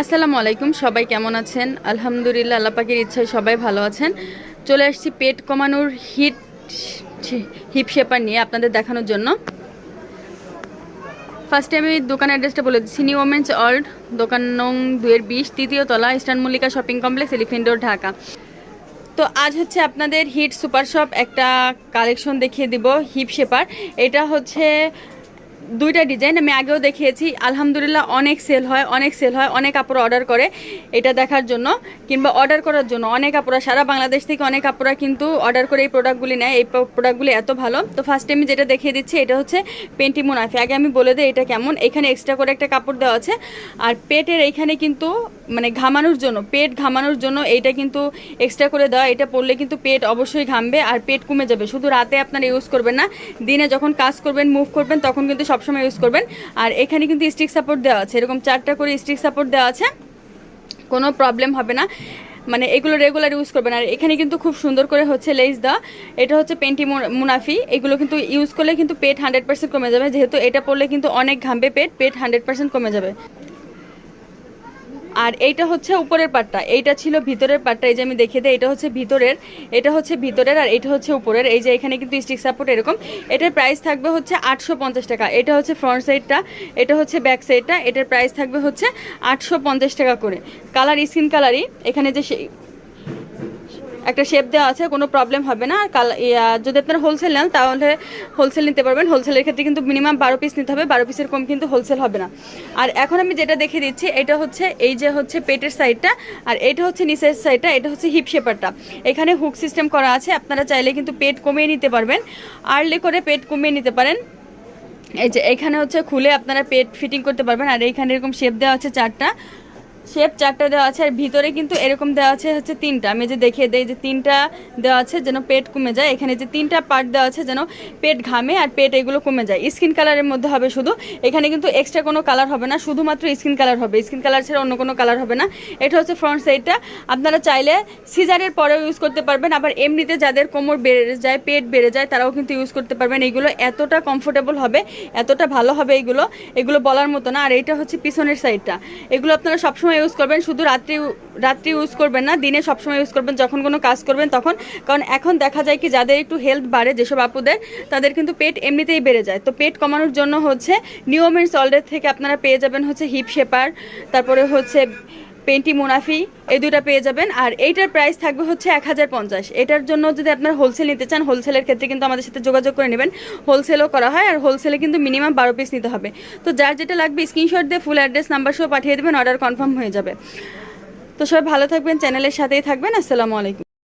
আসসালামু আলাইকুম, সবাই কেমন আছেন? আলহামদুলিল্লাহ, আল্লাহ পাকের ইচ্ছায় সবাই ভালো আছেন। চলে আসছি পেট কমানোর হিট হিপ শেপার নিয়ে আপনাদের দেখানোর জন্য। ফার্স্টে আমি দোকান অ্যাড্রেসটা বলে দিচ্ছি নিউ ওমেন্স অল্ড দোকান নং দুয়ের বিশ, তৃতীয় তলা eastern Mallika shopping complex elephant road Dhaka. তো আজ হচ্ছে আপনাদের হিট সুপার শপ, একটা কালেকশন দেখিয়ে দিব, হিপ শেপার। এটা হচ্ছে দুইটা ডিজাইন আমি আগেও দেখিয়েছি। আলহামদুলিল্লাহ অনেক সেল হয়, অনেক সেল হয়, অনেক কাপড় অর্ডার করে এটা দেখার জন্য। কিংবা অর্ডার করার জন্য অনেক কাপড়া, সারা বাংলাদেশ থেকে অনেক কাপড়া কিন্তু অর্ডার করে এই প্রোডাক্টগুলি নেয়। এই প্রোডাক্টগুলি এত ভালো। তো ফার্স্টে আমি যেটা দেখিয়ে দিচ্ছি, এটা হচ্ছে পেন্টি মুনাফি আগে আমি বলে দিই এটা কেমন। এখানে এক্সট্রা করে একটা কাপড় দেওয়া আছে। আর পেটের এইখানে কিন্তু মানে ঘামানোর জন্য, পেট ঘামানোর জন্য এইটা কিন্তু এক্সট্রা করে দেওয়া। এটা পরলে কিন্তু পেট অবশ্যই ঘামবে আর পেট কমে যাবে। শুধু রাতে আপনারা ইউজ করবেন না, দিনে যখন কাজ করবেন মুভ করবেন, তখন কিন্তু সবসময় ইউজ করবেন। আর এখানে কিন্তু স্টিক সাপোর্ট দেওয়া আছে। এরকম চারটা করে স্টিক সাপোর্ট দেওয়া আছে। কোনো প্রবলেম হবে না। মানে এগুলো রেগুলার ইউজ করবেন। আর এখানে কিন্তু খুব সুন্দর করে হচ্ছে লেস দা এটা হচ্ছে পেন্টি মুনাফি। এগুলো কিন্তু ইউজ করলে কিন্তু পেট হান্ড্রেড পার্সেন্ট কমে যাবে। যেহেতু এটা পড়লে কিন্তু অনেক ঘামবে, পেট পেট হান্ড্রেড পার্সেন্ট কমে যাবে। আর এইটা হচ্ছে উপরের পাটটা। এইটা ছিল ভিতরের পাটটা। এই যে আমি দেখিয়ে দিই, এটা হচ্ছে ভিতরের, এটা হচ্ছে ভিতরের আর এটা হচ্ছে উপরের। এই যে এখানে কিন্তু স্টিক সাপোর্ট এরকম। এটার প্রাইস থাকবে হচ্ছে আটশো পঞ্চাশ টাকা। এটা হচ্ছে ফ্রন্ট সাইডটা এটা হচ্ছে ব্যাক সাইডটা এটার প্রাইস থাকবে হচ্ছে আটশো পঞ্চাশ টাকা করে। কালার স্কিন কালারই এখানে যে একটা শেপ দেওয়া আছে, কোনো প্রবলেম হবে না। আর কাল- যদি আপনারা হোলসেল নেন, তাহলে হোলসেল নিতে পারবেন। হোলসেলের ক্ষেত্রে কিন্তু মিনিমাম বারো পিস নিতে হবে। বারো পিসের কম কিন্তু হোলসেল হবে না। আর এখন আমি যেটা দেখে দিচ্ছি, এটা হচ্ছে এই যে হচ্ছে পেটের সাইডটা আর এটা হচ্ছে নিচের সাইডটা এটা হচ্ছে হিপ শেপারটা এখানে হুক সিস্টেম করা আছে। আপনারা চাইলে কিন্তু পেট কমিয়ে নিতে পারবেন। আর্লি করে পেট কমিয়ে নিতে পারেন। এই যে এখানে হচ্ছে খুলে আপনারা পেট ফিটিং করতে পারবেন। আর এইখানে এরকম শেপ দেওয়া আছে চারটা। শেপ চারটা দেওয়া আছে, আর ভিতরে কিন্তু এরকম দেওয়া আছে হচ্ছে তিনটা। আমি যে দেখিয়ে দেই যে তিনটা দেওয়া আছে যেন পেট কমে যায়। এখানে যে তিনটা পার্ট দেওয়া আছে যেন পেট ঘামে আর পেট এগুলো কমে যায়। স্কিন কালারের মধ্যে হবে শুধু। এখানে কিন্তু এক্সট্রা কোনো কালার হবে না, শুধুমাত্র স্কিন কালার হবে। স্কিন কালার ছাড়া অন্য কোনো কালার হবে না। এটা হচ্ছে ফ্রন্ট সাইডটা আপনারা চাইলে সিজারের পরেও ইউজ করতে পারবেন, আবার এমনিতে যাদের কোমর বেড়ে যায়, পেট বেড়ে যায়, তারাও কিন্তু ইউজ করতে পারবেন। এইগুলো এতটা কমফোর্টেবল হবে, এতটা ভালো হবে এইগুলো এগুলো বলার মতো না। আর এইটা হচ্ছে পিছনের সাইডটা এগুলো আপনারা সবসময় ইউজ করবেন, শুধু রাত্রি রাত্রি ইউজ করবেন না, দিনে সবসময় ইউজ করবেন, যখন কোনো কাজ করবেন তখন। কারণ এখন দেখা যায় কি, যাদের একটু হেলথ বাড়ে, যেসব আপুদের, তাদের কিন্তু পেট এমনিতেই বেড়ে যায়। তো পেট কমানোর জন্য হচ্ছে নিউমেন্ট সল্ডের থেকে আপনারা পেয়ে যাবেন হচ্ছে হিপ শেপার তারপরে হচ্ছে পেন্টি মুনাফি, এই দুটা পেয়ে যাবেন। আর এইটার প্রাইস থাকবে হচ্ছে এক হাজার পঞ্চাশ। এটার জন্য যদি আপনার হোলসেল নিতে চান হোলসেলের ক্ষেত্রে কিন্তু আমাদের সাথে যোগাযোগ করে নেবেন। হোলসেলও করা হয় আর হোলসেলে কিন্তু মিনিমাম বারো পিস নিতে হবে। তো যার যেটা লাগবে স্ক্রিনশট দিয়ে ফুল অ্যাড্রেস নাম্বার সহ পাঠিয়ে দেবেন অর্ডার কনফার্ম হয়ে যাবে। তো সবাই ভালো থাকবেন চ্যানেলের সাথেই থাকবেন। আসসালামু আলাইকুম।